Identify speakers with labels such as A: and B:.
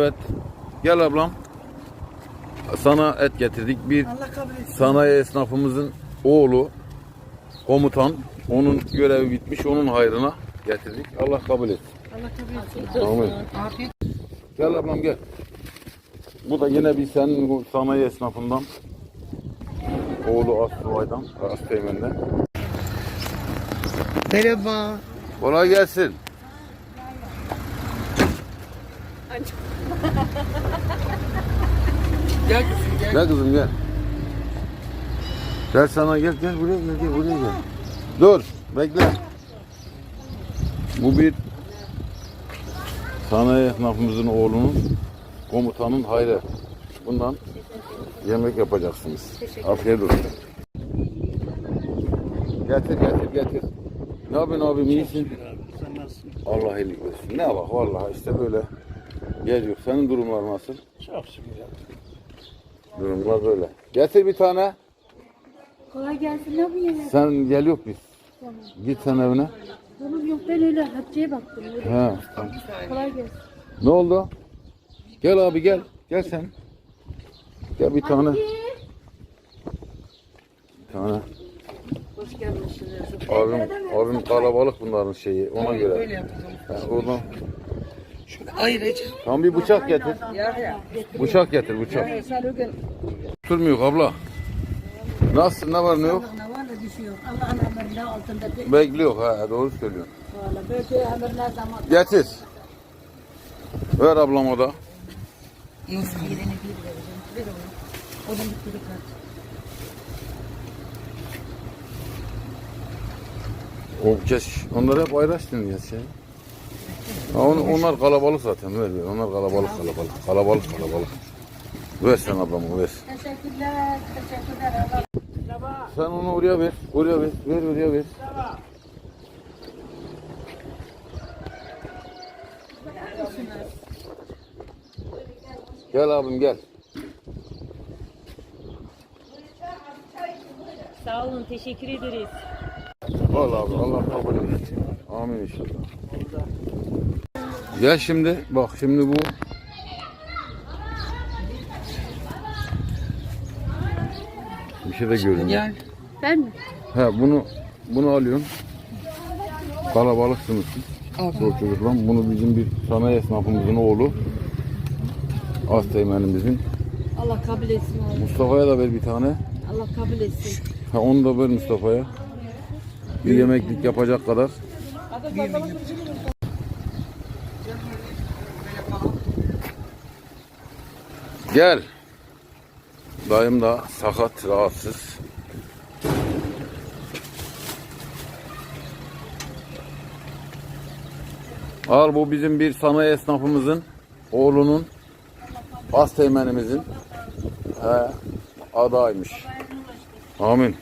A: Evet. Gel ablam. Sana et getirdik. Bir
B: Allah kabul etsin.
A: sanayi esnafımızın oğlu komutan. Onun görevi bitmiş. Onun hayrına getirdik. Allah kabul etsin.
B: Allah kabul etsin.
A: Amin.
B: Afiyet.
A: Gel ablam gel. Bu da yine bir senin bu sanayi esnafından. Oğlu Aslıvay'dan, Asteğmen'den.
B: Merhaba.
A: Kolay gelsin.
B: Gel kızım gel.
A: Gel kızım gel. Gel sana gel gel buraya gel gel buraya gel. Dur bekle. Bu bir sanayi esnafımızın oğlunun komutanın hayrı. Bundan yemek yapacaksınız. Afiyet olsun. Getir getir getir. Ne yapıyorsun abim iyisin?
C: Sen nasılsın?
A: Allah iyilik versin. Ne bak vallahi işte böyle geliyor. Senin durumlar nasıl?
C: Çok şükür.
A: Durumlar böyle. Getir bir tane.
D: Kolay gelsin ne bu yemek?
A: Sen gel yok biz. Git sen evine.
D: Oğlum yok ben öyle Hatice'ye baktım. Öyle.
A: He. tamam.
D: Kolay gelsin.
A: Ne oldu? Gel abi gel. Gel sen. Gel bir tane. Bir tane.
B: Hoş gelmişsiniz.
A: Abim, abim kalabalık bunların şeyi. Ona
B: Böyle
A: göre.
B: yapacağım.
A: Ha, oradan.
B: Ayıracağım.
A: Tam bir bıçak getir.
B: Ya ya.
A: Bıçak getir bıçak.
B: Ya
A: Durmuyor abla. Nasılsın ne var ne yok? Bekliyor ha doğru söylüyorsun.
E: valla
A: Getir. Ver ablama da.
B: Nasıl?
E: birini bir vereceğim. Ver onu. Onun bir kere kat.
A: O onları hep ayraştın ya şey. Ha, on, onlar kalabalık zaten ver ver. Onlar kalabalık kalabalık. Kalabalık kalabalık. Ver sen ablama ver.
E: Teşekkürler. Teşekkürler. Allah
A: Sen onu oraya ver. Oraya ver. Ver oraya ver. Gel abim gel.
F: Sağ olun, teşekkür ederiz.
A: Al abi Allah kabul etsin. Amin inşallah. Gel şimdi bak şimdi bu bir şey de görünüyor.
B: Gel.
D: Ben mi?
A: He bunu bunu alıyorsun. Kalabalıksınız siz. Çok çocuklar. Bunu bizim bir sanayi esnafımızın oğlu. Asteğmenimizin.
D: Allah kabul etsin oğlum.
A: Mustafa'ya da ver bir tane.
D: Allah kabul etsin.
A: Ha onu da ver Mustafa'ya. Bir yemeklik yapacak kadar. Gel. Dayım da sakat, rahatsız. Al bu bizim bir sanayi esnafımızın oğlunun Asteğmenimizin he, adaymış. Amin.